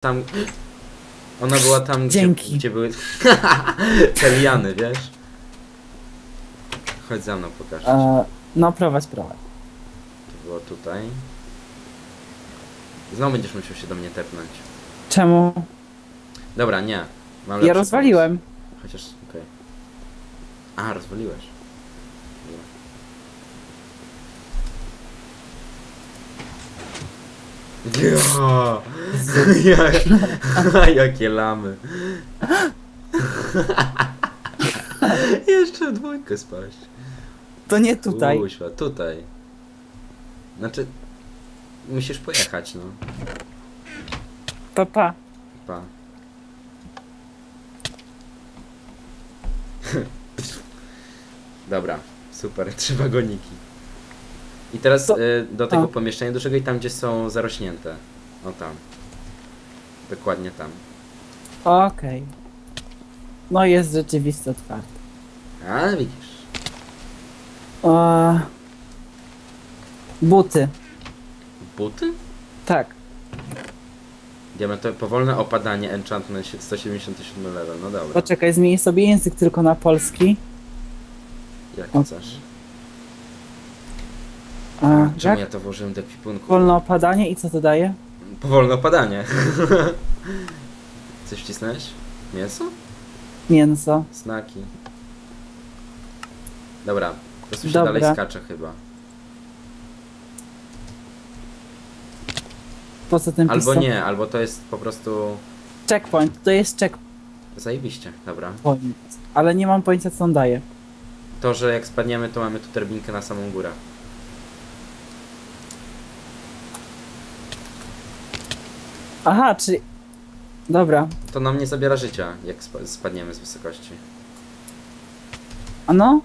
tam... Ona była tam, gdzie, Dzięki. gdzie były te liany, wiesz? Chodź za mną, pokażę ci. E, no prowadź, prowadź. To było tutaj. Znowu będziesz musiał się do mnie tepnąć. Czemu? Dobra, nie. Mam Ja lepszy rozwaliłem. pomysł. Chociaż, okej. A, rozwaliłeś. Dobra. Ja, ja, jakie lamy. Jeszcze w dwójkę spaść. To nie tutaj. Kuźwa, tutaj. Znaczy, musisz pojechać, no. Papa. Pa. Dobra, super, trzy wagoniki. I teraz Co? y, do tego A. pomieszczenia dużego i tam, gdzie są zarośnięte. O tam. Dokładnie tam. Okej. No jest rzeczywiście otwarte. A, widzisz. E, buty. Buty? Tak. Diamentowe, powolne opadanie, enchantment 177 level, no dobra. Poczekaj, zmienię sobie język tylko na polski. Jak O. chcesz. A, Czemu jak? ja to włożyłem do ekwipunku? Wolne opadanie i co to daje? Powolne opadanie. Coś wcisnąłeś? Mięso? Mięso. Znaki. Dobra, po prostu się Dobra. dalej skacze chyba. Po co ten Albo nie, albo to jest po prostu... Checkpoint. To jest Zajebiście, dobra. checkpoint. Ale nie mam pojęcia co on daje. To, że jak spadniemy, to mamy tu terbinkę na samą górę. Aha, czyli... Dobra. To nam nie zabiera życia, jak spa spadniemy z wysokości. A no?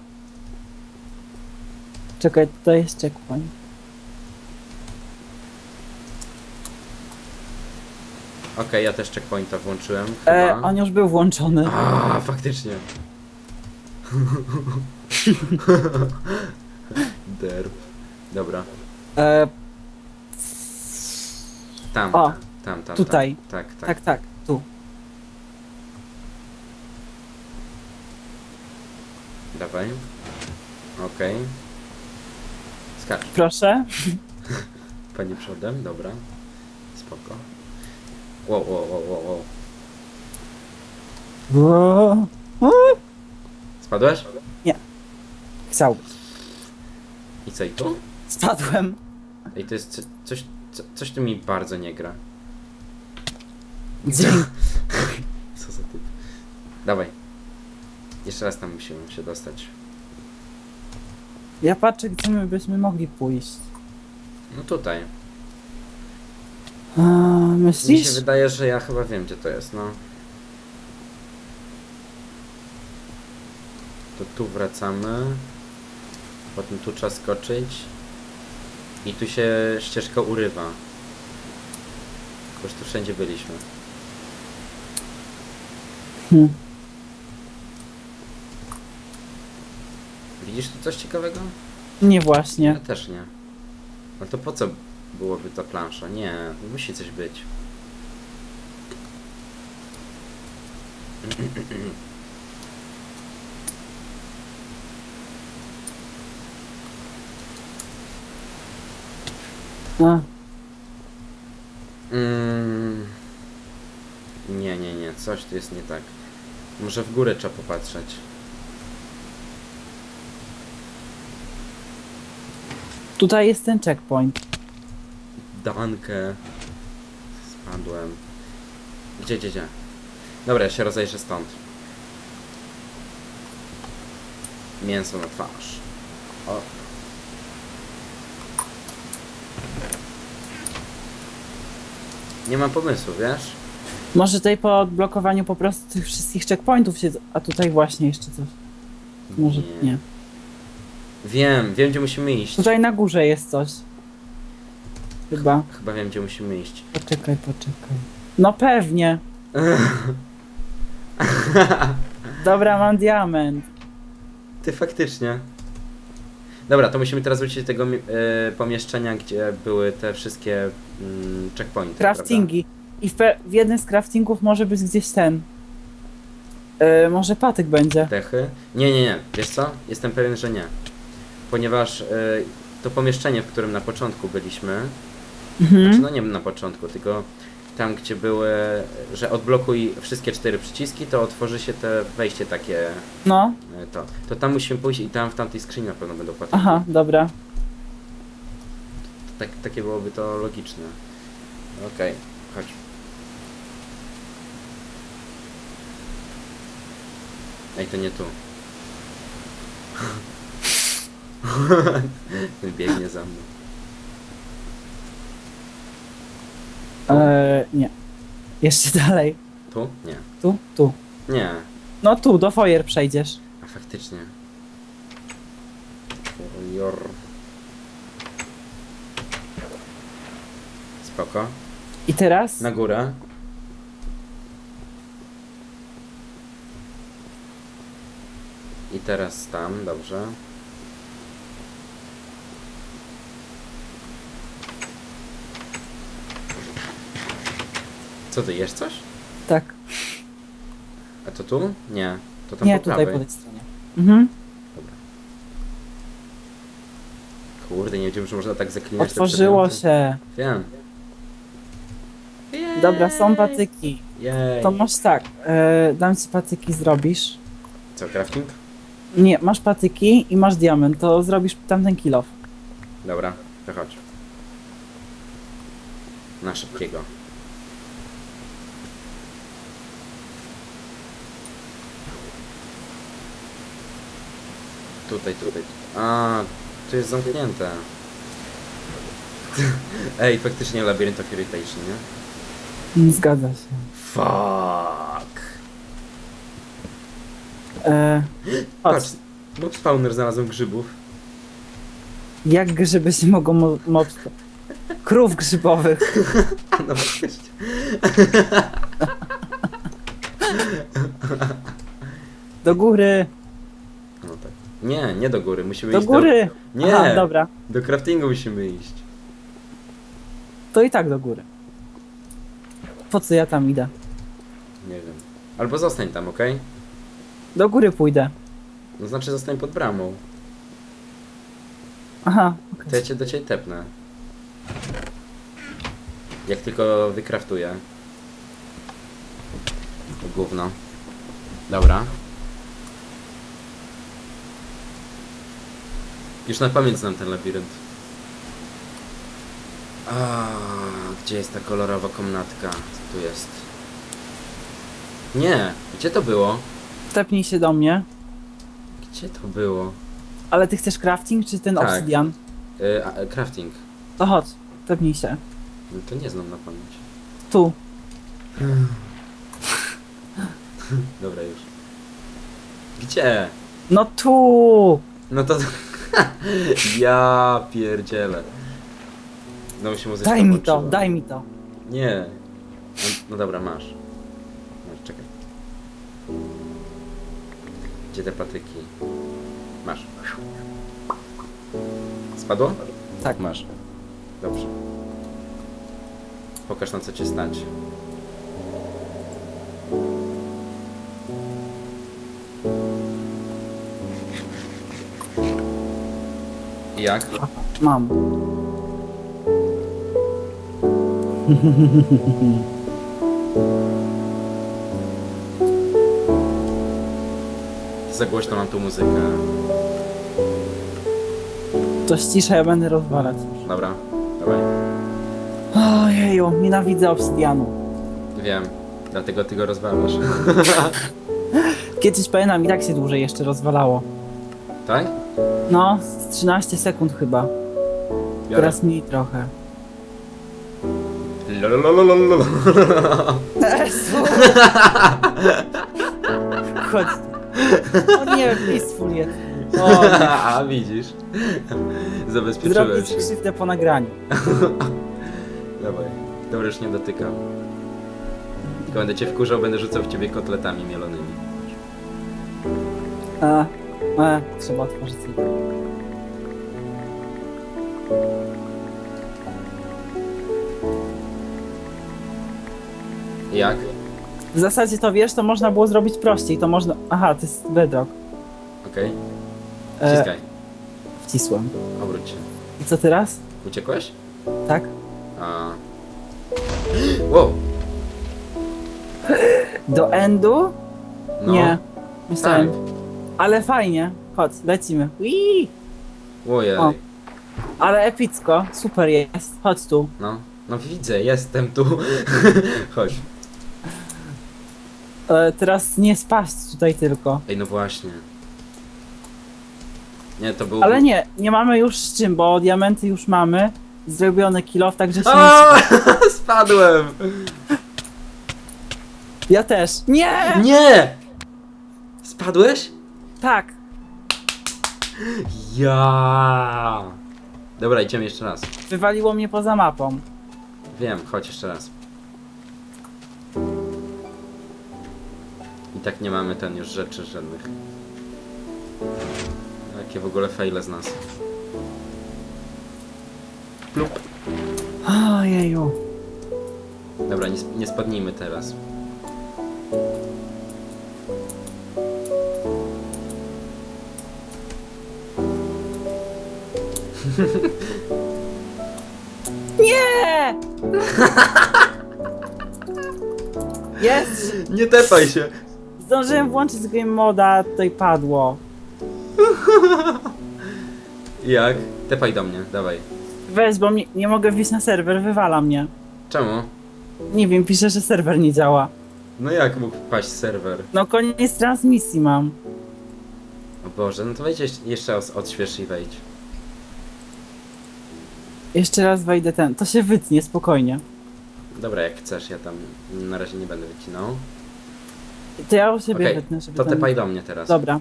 Czekaj, to jest checkpoint. Okej, ja też checkpointa włączyłem, chyba. E, on już był włączony. A, faktycznie. Derp. Dobra. E, Tam. O, tam, tam. tutaj. Tak, tak. tak, tak, tu. Dawaj. Okej. Skacz. Proszę. Pani przodem, dobra. Spoko. Wow, wow, wow, wow, wow. Wo- o, Spadłeś? Chciał. I co i tu? Spadłem. Ej, to jest co- coś, co, coś tu mi bardzo nie gra. Co za typ. Dawaj. Jeszcze raz tam musimy się dostać. Ja patrzę, gdzie my byśmy mogli pójść. No tutaj. A, Mi myślisz? się wydaje, że ja chyba wiem, gdzie to jest, no. To tu wracamy. Potem tu trzeba skoczyć. I tu się ścieżka urywa. Tylko, że tu wszędzie byliśmy. Hmm. Widzisz tu coś ciekawego? Nie właśnie. Ja też nie. No to po co byłoby ta plansza? Nie, musi coś być. A, Nie, nie, nie, coś tu jest nie tak. Może w górę trzeba popatrzeć. tutaj jest ten checkpoint. Dankę. Spadłem. Gdzie, gdzie, gdzie? Dobra, ja się rozejrzę stąd. Mięso na twarz. O. Nie mam pomysłu, wiesz? Może tutaj po odblokowaniu po prostu tych wszystkich checkpointów się... A tutaj właśnie jeszcze coś. Może nie. Wiem, wiem gdzie musimy iść. Tutaj na górze jest coś. Chyba. Chyba wiem gdzie musimy iść. Poczekaj, poczekaj. No pewnie. Dobra, mam diament. Ty faktycznie. Dobra, to musimy teraz wrócić do tego mi- e, pomieszczenia, gdzie były te wszystkie mm, checkpointy. Craftingi. I w, pe- w jednym z craftingów może być gdzieś ten. Yy, może patyk będzie. Dechy? Nie, nie, nie. Wiesz co? Jestem pewien, że nie. Ponieważ y, to pomieszczenie, w którym na początku byliśmy, znaczy, Mhm. no nie na początku, tylko tam, gdzie były, że odblokuj wszystkie cztery przyciski, to otworzy się te wejście takie, No, y, to. To tam musimy pójść i tam w tamtej skrzyni na pewno będą patyki. aha, dobra. Tak, takie byłoby to logiczne. Okej, chodź. Ej, to nie tu. Biegnie za mną. Eee, nie. Jeszcze dalej. Tu? Nie. Tu, tu. Nie. No tu, do foyer przejdziesz. A faktycznie. Jor. Spoko. I teraz? Na górę. I teraz tam, dobrze. Co ty, jesz coś? Tak. A to tu? Nie. To tam Nie, po tutaj prawej. po tej stronie. Mhm. Kurde, nie wiedziałem, że można tak zaklinać te Otworzyło przedmioty. się. Wiem. Dobra, są patyki. Jej. To masz tak. E, dam ci patyki, zrobisz. Co, crafting? Nie, masz patyki i masz diament, to zrobisz tamten kill off. Dobra, to chodź. Na szybkiego. Tutaj, tutaj. A, tu jest zamknięte. Ej, faktycznie Labyrinth of Irritation, nie? Nie zgadza się. Fuck. E. Patrz, mob spawner znalazłem grzybów. Jak grzyby się mogą mo- moc... Krów grzybowych. No właśnie. Do góry. No tak. Nie, nie do góry, musimy Do iść góry. do... Nie, Aha, dobra. do craftingu musimy iść. To i tak do góry. Po co ja tam idę? Nie wiem. Albo zostań tam, okej? Do góry pójdę. No znaczy zostań pod bramą. Aha. okej. To ja cię do ciebie tepnę. Jak tylko wykraftuję. To Gówno. Dobra. Już na pamięć znam ten labirynt. A, gdzie jest ta kolorowa komnatka? Co tu jest? Nie, gdzie to było? Tepnij się do mnie. Gdzie to było? Ale ty chcesz crafting czy ten Tak. obsydian? Y, a, e, crafting. To chodź. Tepnij się. No to nie znam na pamięć. Tu. Dobra już. Gdzie? No tu! No to... ja pierdzielę. Znowu się muzyczka Daj mi to, włączyła. daj mi to. Nie. No, no dobra. Masz, Gdzie te patyki? Masz. Spadło? Tak. Masz. Dobrze. Pokaż na co cię stać. I Jak? Mam. Za głośno mam tu muzykę. To ściszę, ja będę rozwalać. Dobra, dawaj. Ojeju, nienawidzę obsydianu. Wiem, dlatego ty go rozwalasz. Kiedyś pamiętam i tak się dłużej jeszcze rozwalało. tak? No, z 13 sekund chyba. Biorę. Teraz mniej trochę. Lololololol. Chodź. O nie, peaceful jest. O. A widzisz? Zabezpieczyłem Zrobię ci się. krzywdę po nagraniu. Dawaj. Dobra, już nie dotykam. Tylko będę cię wkurzał, będę rzucał w ciebie kotletami mielonymi. A, a, trzeba otworzyć. Jak? W zasadzie to wiesz, to można było zrobić prościej. To można. Aha, to jest bedrock. Okej. E, Wciskaj. wcisłem. Obróć się. I co teraz? Uciekłeś? Tak? A. Wow. Do endu? No. Nie. Myślałem. Ale fajnie. Chodź, lecimy. Wii! Ojej. O. Ale epicko. Super jest. Chodź tu. No. No widzę, jestem tu. Chodź. E, teraz nie spaść tutaj tylko. Ej, no właśnie. Nie, to był... Ale nie, nie mamy już z czym, bo diamenty już mamy. Zrobiony kilof, także się nie... A, Spadłem! Ja też. Nie! Nie! Spadłeś? Tak. Ja. Dobra, idziemy jeszcze raz. Wywaliło mnie poza mapą. Wiem, chodź jeszcze raz. Tak nie mamy ten już rzeczy żadnych. Jakie w ogóle fejle z nas. Plup. Ojeju. Dobra, nie, nie spadnijmy teraz. Nie! Jest! Nie tepaj się! Zdążyłem włączyć game moda, tutaj padło. Jak? Tepaj do mnie, dawaj. Weź, bo mnie, nie mogę wbić na serwer, wywala mnie. Czemu? Nie wiem, pisze, że serwer nie działa. No jak mógł paść serwer? No koniec transmisji mam. O Boże, no to wejdź jeszcze- jeszcze raz odśwież i wejdź. Jeszcze raz wejdę ten. To się wytnie, spokojnie. Dobra, jak chcesz, ja tam na razie nie będę wycinał. To ja u siebie Okej, wytnę, żeby To ten... tepaj do mnie teraz. Dobra.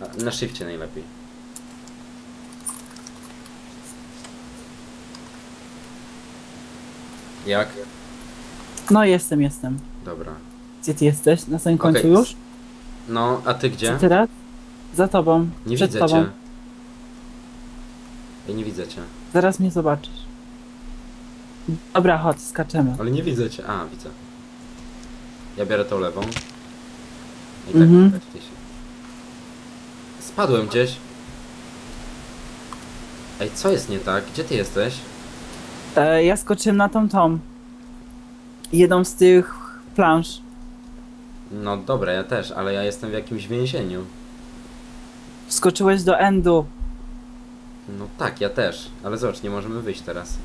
A, Na shifcie najlepiej. Jak? No jestem, jestem. Dobra. Gdzie ty jesteś? Na samym końcu Okej, już? No, a ty gdzie? Co teraz? Za tobą. Nie Przed widzę tobą. cię. Ja nie widzę cię. Zaraz mnie zobaczysz. Dobra, chodź, skaczemy. Ale nie widzę cię. A, widzę. Ja biorę tą lewą. I tak Mhm. się. Spadłem gdzieś. Ej, co jest nie tak? Gdzie ty jesteś? E, ja skoczyłem na tą tą. Jedną z tych plansz. No dobra, ja też, ale ja jestem w jakimś więzieniu. Skoczyłeś do endu. No tak, ja też. Ale zobacz, nie możemy wyjść teraz.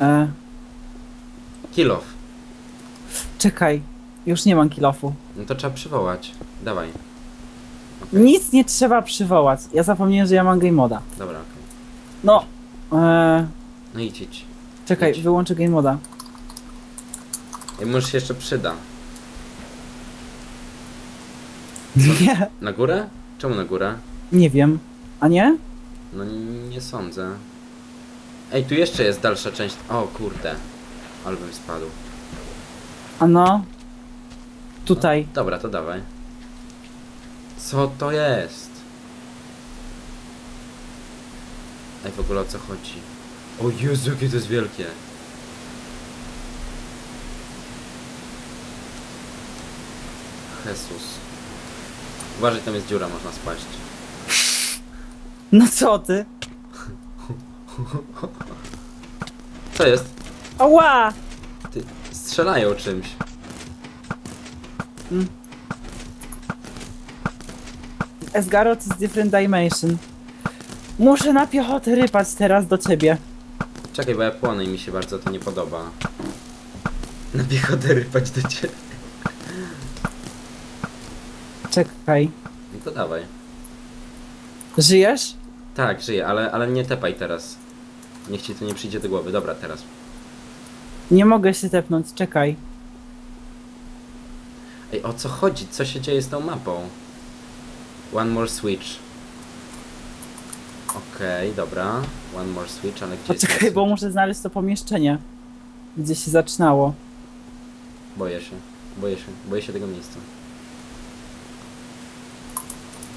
E, Kill off. czekaj. Już nie mam kilofu. No to trzeba przywołać. Dawaj. Okej. Nic nie trzeba przywołać. Ja zapomniałem, że ja mam game moda. Dobra, okej. No. E, No idź, idź. czekaj, Idź. wyłączę game moda. Ej, może się jeszcze przyda. Nie. Na górę? Czemu na górę? Nie wiem. A nie? No nie sądzę. Ej, tu jeszcze jest dalsza część. O kurde. Albym spadł. A no. Tutaj. Dobra, to dawaj. Co to jest? Ej, w ogóle o co chodzi? O Jezu, jakie to jest wielkie. Jesus. Uważaj, tam jest dziura, można spaść. No co ty? Co jest? Ała! Ty, strzelają czymś. Esgarot is different dimension. Muszę na piechotę rypać teraz do ciebie. Czekaj, bo ja płonę i mi się bardzo to nie podoba. Na piechotę rypać do ciebie. Czekaj. No to dawaj. Żyjesz? Tak, żyję, ale, ale nie tepaj teraz. Niech ci to nie przyjdzie do głowy. Dobra, teraz. Nie mogę się tepnąć, czekaj. Ej, o co chodzi? Co się dzieje z tą mapą? One more switch. Okej, dobra. One more switch, ale gdzie jest Poczekaj, ten bo switch? muszę znaleźć to pomieszczenie. Gdzie się zaczynało. Boję się. Boję się. Boję się tego miejsca.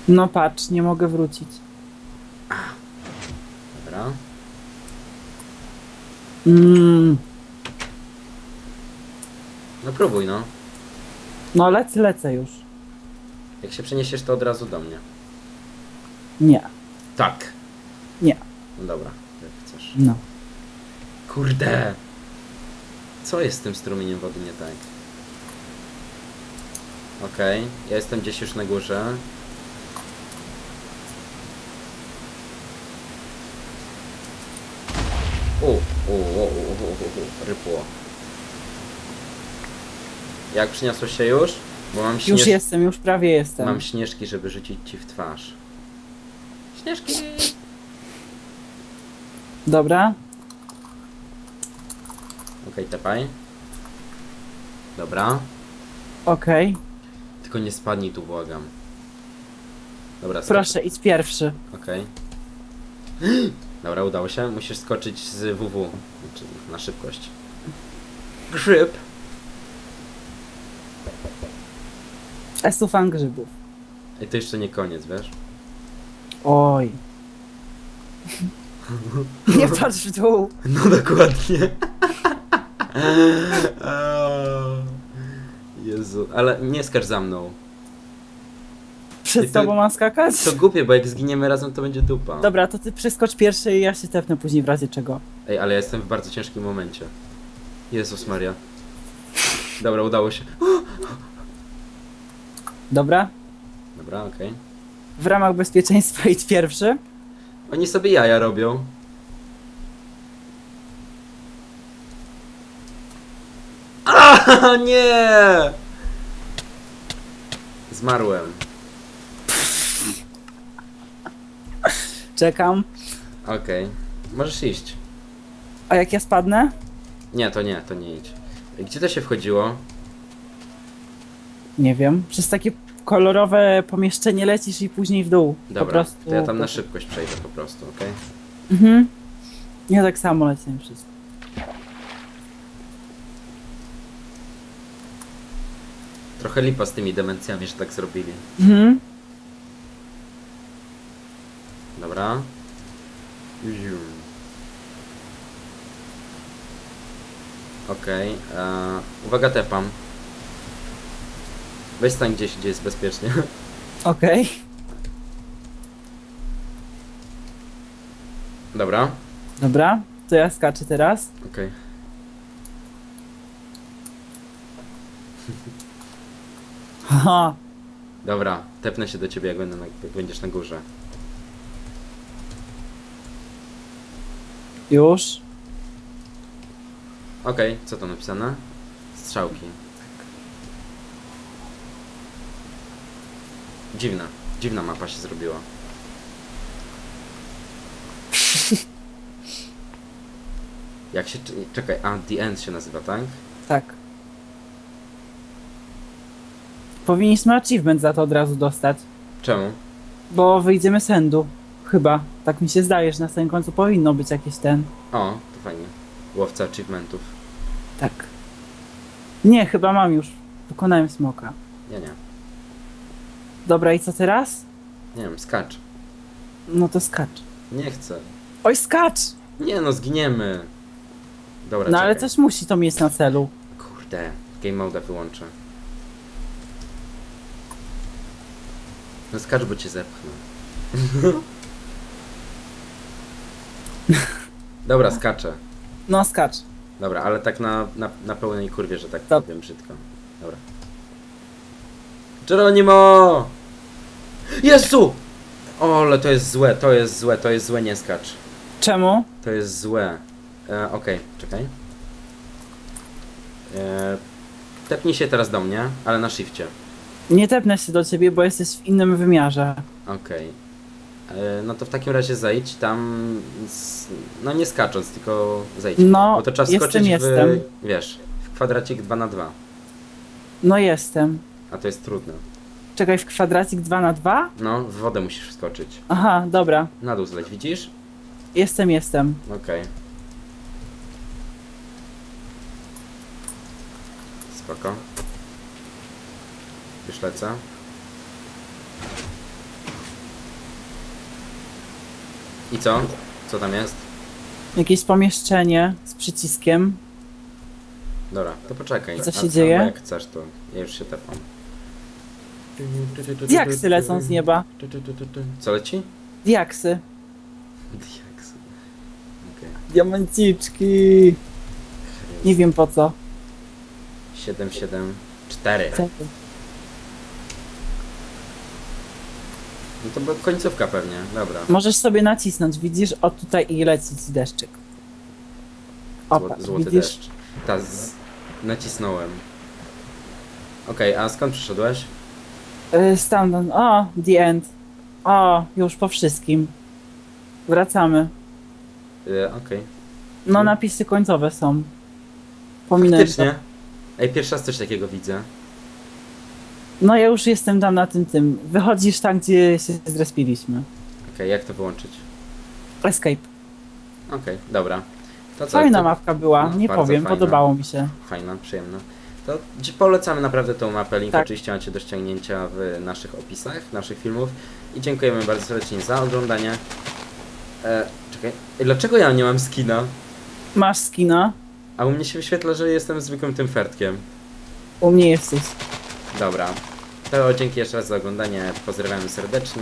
No patrz, nie mogę wrócić. Dobra. Mmm. No próbuj, no. No lecę, lecę już. Jak się przeniesiesz, to od razu do mnie. Nie, Tak. Nie. No dobra, jak chcesz. no. Kurde! Co jest z tym strumieniem wody nie tak? Okej, ja jestem gdzieś już na górze. U, u, u, u, u, u, u, rypło. Jak przyniosłeś się już? Bo mam Już śnież... jestem, już prawie jestem. Mam śnieżki, żeby rzucić ci w twarz. Śnieżki! Dobra, Okej, tepaj. Dobra. okej. Tylko nie spadnij tu, błagam. Dobra, skocz. Proszę, idź pierwszy. Okej. Dobra, udało się. Musisz skoczyć z WW. Znaczy, na szybkość. Grzyb! Esufan grzybów. I to jeszcze nie koniec, wiesz? Oj. Nie patrz w dół. No dokładnie. Jezu, ale nie skacz za mną. I Przed to- tobą mam skakać? To głupie, bo jak zginiemy razem, to będzie dupa. Dobra, to ty przeskocz pierwszy i ja się tepnę później w razie czego. Ej, ale ja jestem w bardzo ciężkim momencie. Jezus Maria. Dobra, udało się. Dobra? Dobra, okej. W ramach bezpieczeństwa idź pierwszy. Oni sobie jaja robią. A nie! Zmarłem. Czekam. Okej. Możesz iść. A jak ja spadnę? Nie, to nie, to nie idź. Gdzie to się wchodziło? Nie wiem. Przez takie kolorowe pomieszczenie lecisz i później w dół. po Dobra, prostu. to ja tam na szybkość przejdę po prostu, okej? Mhm. Ja tak samo leciałem wszystko. Trochę lipa z tymi demencjami, że tak zrobili. Mhm. Dobra. Zium. Okej. e, Uwaga, tepam. Weź stań gdzieś, gdzie jest bezpiecznie. Okej. Dobra. Dobra. To ja skaczę teraz. Okej. Haha. Dobra. Tepnę się do ciebie, jak, będę na, jak będziesz na górze. Już. Okej, co to napisane? Strzałki. Dziwna. Dziwna mapa się zrobiła. Jak się... Czekaj, a The End się nazywa, tak? Tak. Powinniśmy achievement za to od razu dostać. Czemu? Bo wyjdziemy z endu. Chyba. Tak mi się zdaje, że na samym końcu powinno być jakiś ten. O, to fajnie. Łowca achievementów. Tak. Nie, chyba mam już. Pokonałem smoka. Ja nie. Dobra, i co teraz? Nie wiem, skacz. No to skacz. Nie chcę. Oj, skacz! Nie no, zginiemy. Dobra, No ale czekaj. coś musi to mieć na celu. Kurde, game mode wyłączę. No skacz, bo cię zepchnę. Dobra, skaczę. No skacz. Dobra, ale tak na, na, na pełnej kurwie, że tak Stop. powiem brzydko. Dobra. Geronimo! Jezu! O, ale to jest złe, to jest złe, to jest złe, nie skacz. Czemu? To jest złe. E, Okej, czekaj. E, tepnij się teraz do mnie, ale na shifcie. Nie tepnę się do ciebie, bo jesteś w innym wymiarze. Okej. E, No to w takim razie zejdź tam, z, no nie skacząc, tylko zejdź. No, Bo to trzeba jestem, skoczyć w, jestem. wiesz, w kwadracik 2 na 2 No jestem. A to jest trudne. Czekaj, w kwadracik 2 na 2 No, w wodę musisz wskoczyć. Aha, dobra. Na dół zleć, widzisz? Jestem, jestem. Okej. Spoko. Już lecę. I co? Co tam jest? Jakieś pomieszczenie z przyciskiem. Dobra, to poczekaj. Co się A- dzieje? Jak chcesz, to ja już się tepam. Diaksy lecą z nieba. Co leci? Diaksy. Diaksy. Okej. Diamenciczki. Nie wiem po co. 7, 7, 4. Co to? No to była końcówka pewnie, dobra. Możesz sobie nacisnąć, widzisz? O tutaj i leci ci deszczyk. Opa, Zło, złoty widzisz? deszcz. Ta, z... nacisnąłem. Okej, a skąd przyszedłeś? Y, Stamtąd. O, the end. O, już po wszystkim. Wracamy. Yy, Okej. No, Hmm. napisy końcowe są. Pominąłem. Faktycznie. Ej, pierwszy raz coś takiego widzę. No ja już jestem tam na tym tym. Wychodzisz tam, gdzie się zrespiliśmy. Okej, jak to wyłączyć? Escape. Okej, dobra. To co? Fajna to... mapka była, No, nie bardzo powiem, fajna. podobało mi się. Fajna, przyjemna. To polecamy naprawdę tą mapę. Link Tak. oczywiście macie do ściągnięcia w naszych opisach, naszych filmów. I dziękujemy bardzo serdecznie za oglądanie. E, czekaj, dlaczego ja nie mam skina? Masz skina, A u mnie się wyświetla, że jestem zwykłym tym fertkiem. u mnie jesteś. Dobra. To dzięki jeszcze raz za oglądanie. Pozdrawiamy serdecznie.